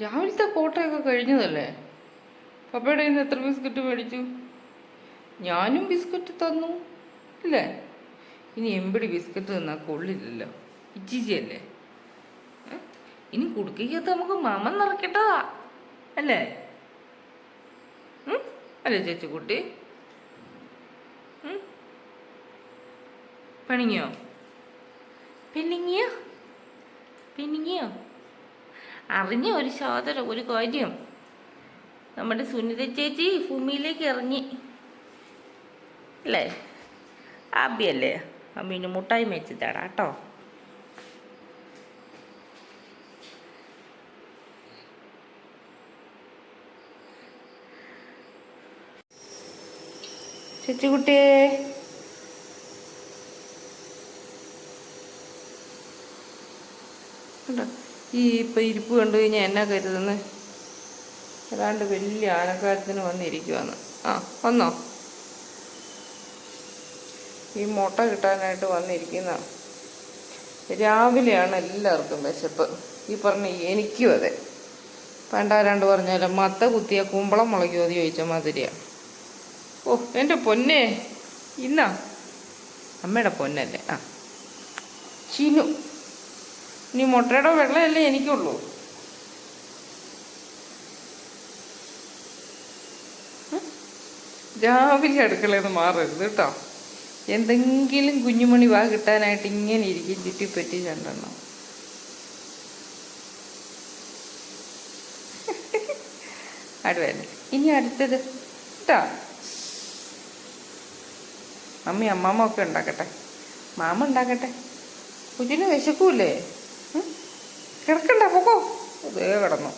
രാവിലത്തെ കോട്ടയൊക്കെ കഴിഞ്ഞതല്ലേ? പപ്പയുടെ നിന്ന് എത്ര ബിസ്ക്കറ്റ് മേടിച്ചു? ഞാനും ബിസ്ക്കറ്റ് തന്നു ഇല്ലേ ഇനി എമ്പടി ബിസ്ക്കറ്റ് തന്നാൽ കൊള്ളില്ലല്ലോ. ഇച്ചിച്ചിയല്ലേ? ഇനി കുടുക്കയ്ക്കകത്ത് നമുക്ക് മമൻ നിറക്കട്ടാ അല്ലേ? അല്ലേ ചേച്ചി കുട്ടി? പണിങ്ങിയോ? പിന്നിങ്ങിയോ പിന്നിങ്ങിയോ അറിഞ്ഞ ഒരു ശോധന ഒരു കാര്യം. നമ്മുടെ സുനിത ചേച്ചി ഭൂമിയിലേക്ക് ഇറങ്ങി. അല്ലേ? ആബിയല്ലേ അമ്മീന് മുട്ടായി മേച്ച് തരാം കേട്ടോ. ചേച്ചിക്കുട്ടിയെ. കണ്ടോ ഈ ഇപ്പം ഇരിപ്പ് കണ്ടു കഴിഞ്ഞാൽ എന്നാ കരുതുന്നത് ഏതാണ്ട് വലിയ ആനക്കാരത്തിന് വന്നിരിക്കുവാന്ന് ആ വന്നോ? ഈ മുട്ട കിട്ടാനായിട്ട് വന്നിരിക്കുന്ന. രാവിലെയാണ് എല്ലാവർക്കും വിശപ്പ്. ഈ പറഞ്ഞ എനിക്കും അതെ. പണ്ടാരാണ്ട് പറഞ്ഞാലോ മത്ത കുത്തിയ കുമ്പളം മുളയ്ക്കുമോ എന്ന് ചോദിച്ച മാതിരിയാണ് ഓ എന്റെ പൊന്നെ ഇന്നാ? അമ്മയുടെ പൊന്നല്ലേ. ആ. ചിനു ഇനി മുട്ടയുടെ വെള്ളമല്ലേ എനിക്കുള്ളൂ? രാവിലെ അടുക്കളയിൽ നിന്ന് മാറരുത് കേട്ടോ. എന്തെങ്കിലും കുഞ്ഞുമണി വാ കിട്ടാനായിട്ട് ഇങ്ങനെ ഇരിക്കും ചുറ്റിപ്പറ്റി രണ്ടെണ്ണം അടുവല്ലേ ഇനി അടുത്തത് കേട്ടോ മമ്മി അമ്മാമ്മ ഒക്കെ ഉണ്ടാക്കട്ടെ. മാമ ഉണ്ടാക്കട്ടെ. കുഞ്ഞിന് വിശക്കൂലേ? കിടക്കണ്ട പൊക്കോ. അതേ കിടന്നു.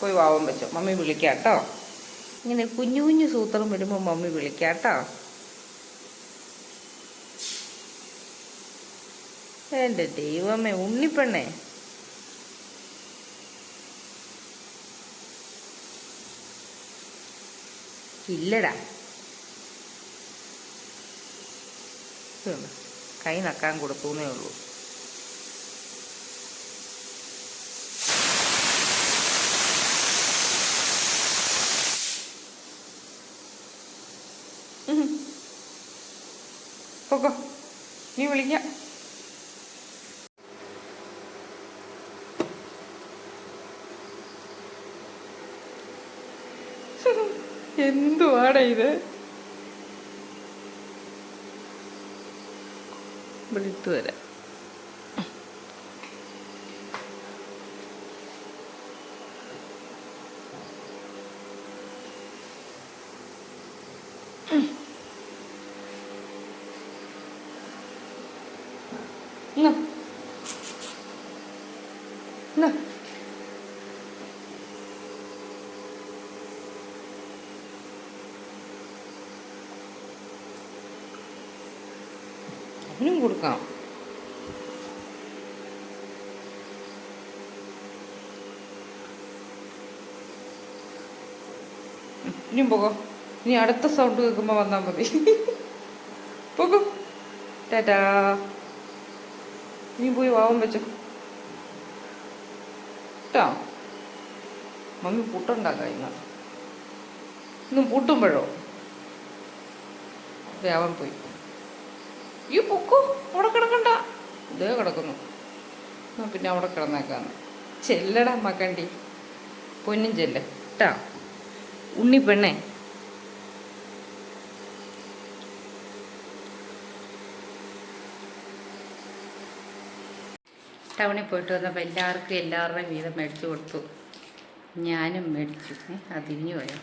പോയി വാവം വെച്ചോ. മമ്മി വിളിക്കാട്ടോ ഇങ്ങനെ കുഞ്ഞു കുഞ്ഞു സൂത്രം വരുമ്പോൾ മമ്മി വിളിക്കാട്ടോ എന്റെ ദൈവമേ ഉണ്ണിപ്പെണ്ണേ. ഇല്ലടാ. കൈ നക്കാൻ കൊടുത്തൂന്നേ ഉള്ളൂ. പൊക്കോ. നീ വിളിക്കാം. എന്തുവാടാ ഇത്? വിളിത്തു വരാം ഇന്ന്. ഇന്ന്. അവനും കൊടുക്കാം. ഇനിയും പോകോ. ഇനി അടുത്ത സൗണ്ട് കേൾക്കുമ്പോൾ വന്നാൽ മതി. പോകോ. ടാറ്റാ. നീ പോയി വാവം വെച്ചോ കേട്ടോ മമ്മി പുട്ടുണ്ടാക്കാം ഇന്ന് ഇന്ന് പുട്ടുമ്പോഴോ? വേവൻ പോയി. ഈ പൊക്കോ അവിടെ കിടക്കണ്ട. ഇതേ കിടക്കുന്നു. എന്നാ പിന്നെ അവിടെ കിടന്നേക്കാന്ന്. ചെല്ലടാ മക്കണ്ടി പൊന്നും ചെല്ല. കേട്ടാ ഉണ്ണി പെണ്ണേ. ടൗണിൽ പോയിട്ട് വന്നപ്പോൾ എല്ലാവർക്കും എല്ലാവരുടെയും വീതം മേടിച്ചു കൊടുത്തു. ഞാനും മേടിച്ചു. അതിരിഞ്ഞു അത് പോയോ?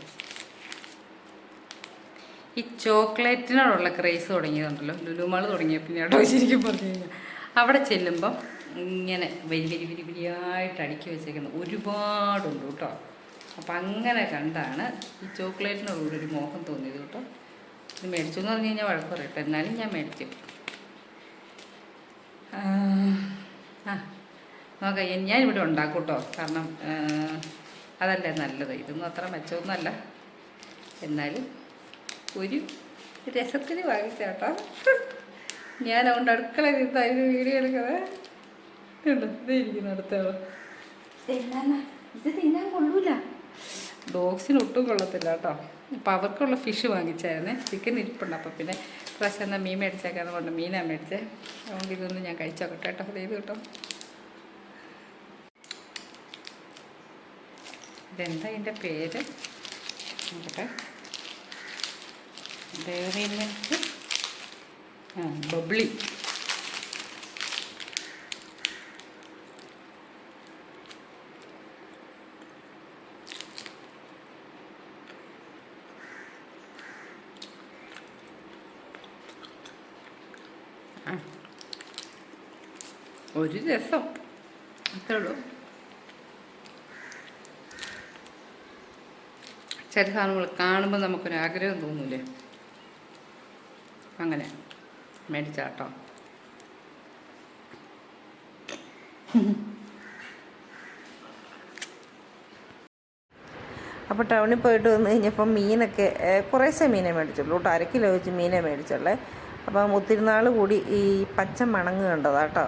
ഈ ചോക്ലേറ്റിനോടുള്ള ക്രേസ് തുടങ്ങിയതുണ്ടല്ലോ. ലുലുമാൾ തുടങ്ങിയ പിന്നെ കേട്ടോ ശരിക്കും പറഞ്ഞു കഴിഞ്ഞാൽ അവിടെ ചെല്ലുമ്പം ഇങ്ങനെ വലിയ വലിയ വലിയ വലിയായിട്ട് അടുക്കി വെച്ചേക്കുന്നത് ഒരുപാടുണ്ട് കേട്ടോ. അപ്പം അങ്ങനെ കണ്ടാണ് ഈ ചോക്ലേറ്റിനോടുകൂടി ഒരു മോഹം തോന്നിയത് കേട്ടോ. ഇത് മേടിച്ചു എന്ന് പറഞ്ഞു കഴിഞ്ഞാൽ വഴക്ക് എന്നാലും ഞാൻ മേടിച്ചു ആ, നോക്കാം ഞാനിവിടെ ഉണ്ടാക്കും കേട്ടോ കാരണം അതല്ലേ നല്ലത്. ഇതൊന്നും അത്ര മെച്ചമൊന്നുമല്ല. എന്നാലും ഒരു രസത്തിന് വാങ്ങിച്ചേട്ടാ. ഞാൻ അതുകൊണ്ട് അടുക്കള നിന്നായിരുന്നു വീഡിയോ എടുക്കുന്നത്. കണ്ടോ ഇതേ ഇരിക്കുന്നു അടുത്ത ആൾ. തിന്നാനാ ഇത് തിന്നാൻ കൊള്ളൂല. ഡോഗ്സിന് ഒട്ടും കൊള്ളത്തില്ല കേട്ടോ. അപ്പം അവർക്കുള്ള ഫിഷ് വാങ്ങിച്ചായിരുന്നേ. ചിക്കൻ ഇരിപ്പുണ്ട്. അപ്പോൾ പിന്നെ പ്രാവശ്യം എന്നാൽ മീൻ മേടിച്ചേക്കാന്ന് പറഞ്ഞു മീനാണ് മേടിച്ചേ. അതുകൊണ്ട് ഇതൊന്ന് ഞാൻ കഴിച്ചോക്കട്ടെ കേട്ടോ. ഇത് ചെയ്ത് കേട്ടോ. ഇതെന്താ ഇതിന്റെ പേര്? നോക്കട്ടെ. മിൽക്ക് ബബ്ലി ഒരു രസം. അത്രേ ഉള്ളൂ. ചില സാധനങ്ങൾ കാണുമ്പോൾ നമുക്കൊരു ആഗ്രഹം തോന്നൂലേ? അങ്ങനെ. മേടിച്ചാട്ടോ. അപ്പോൾ ടൗണിൽ പോയിട്ട് വന്ന് കഴിഞ്ഞപ്പം മീനൊക്കെ കുറേശ്ശെ മീനെ മേടിച്ചുള്ളൂ കേട്ടോ. അര കിലോ വെച്ച് മീനെ മേടിച്ചുള്ളേ. അപ്പം ഒത്തിരി നാൾ കൂടി ഈ പച്ച മണങ്ങ് കണ്ടതാണ് കേട്ടോ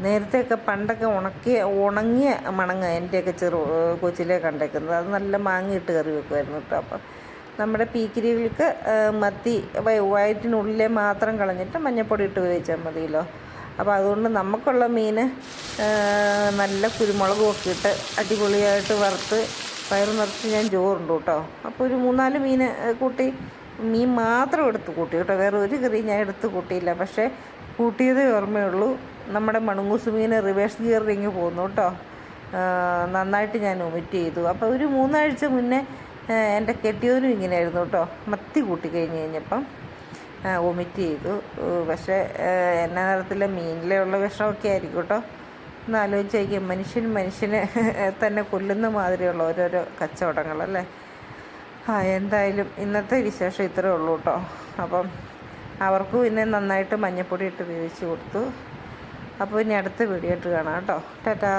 നേരത്തെയൊക്കെ പണ്ടൊക്കെ ഉണക്കിയ ഉണങ്ങിയ മണങ്ങ് എന്റെയൊക്കെ ചെറു കൊച്ചിലെ കണ്ടേക്കുന്നത്. അത് നല്ല മാങ്ങയിട്ട് കറി വെക്കുമായിരുന്നു കേട്ടോ അപ്പം. നമ്മുടെ പീക്കിരികൾക്ക് മത്തി വയ- വയറ്റിനുള്ളിലെ മാത്രം കളഞ്ഞിട്ട് മഞ്ഞപ്പൊടി ഇട്ട് വേവിച്ചാൽ മതിയല്ലോ. അപ്പോൾ അതുകൊണ്ട് നമുക്കുള്ള മീൻ നല്ല കുരുമുളകും ഒക്കെ ഇട്ട് അടിപൊളിയായിട്ട് വറുത്ത് വയറ് നിറച്ച് ഞാൻ ചോറുണ്ട് കേട്ടോ. അപ്പോൾ ഒരു മൂന്നാൽ മീൻ കൂട്ടി മീൻ മാത്രം എടുത്ത് കൂട്ടി കേട്ടോ. വേറെ ഒരു കറി ഞാൻ എടുത്ത് കൂട്ടിയില്ല. പക്ഷേ കൂട്ടിയതേ ഓർമ്മയുള്ളൂ. നമ്മുടെ മണുങ്ങൂസ് മീൻ റിവേഴ്സ് ഗിയറിങ് പോകുന്നു കേട്ടോ. നന്നായിട്ട് ഞാൻ ഒമിറ്റ് ചെയ്തു. അപ്പോൾ ഒരു മൂന്നാഴ്ച മുന്നേ എന്റെ കെട്ടിയവനും ഇങ്ങനെയായിരുന്നു കേട്ടോ. മത്തി കൂട്ടി കഴിഞ്ഞ് കഴിഞ്ഞപ്പം വൊമിറ്റ് ചെയ്തു. പക്ഷേ എന്ന എന്നാ നിറത്തിലെ മീനിലെ ഉള്ള വിഷമൊക്കെ ആയിരിക്കും കേട്ടോ. ഒന്ന് ആലോചിച്ച് നോക്കിയാൽ മനുഷ്യൻ മനുഷ്യനെ തന്നെ കൊല്ലുന്ന മാതിരിയുള്ള ഓരോരോ കച്ചവടങ്ങളല്ലേ ആ എന്തായാലും ഇന്നത്തെ വിശേഷം ഇത്രേ ഉള്ളൂ കേട്ടോ അപ്പം അവർക്ക് പിന്നെ നന്നായിട്ട് മഞ്ഞപ്പൊടി ഇട്ട് വേവിച്ച് കൊടുത്തു. അപ്പോൾ ഇനി അടുത്ത വീഡിയോ ഇട്ട് കാണാം കേട്ടോ ടാറ്റാ.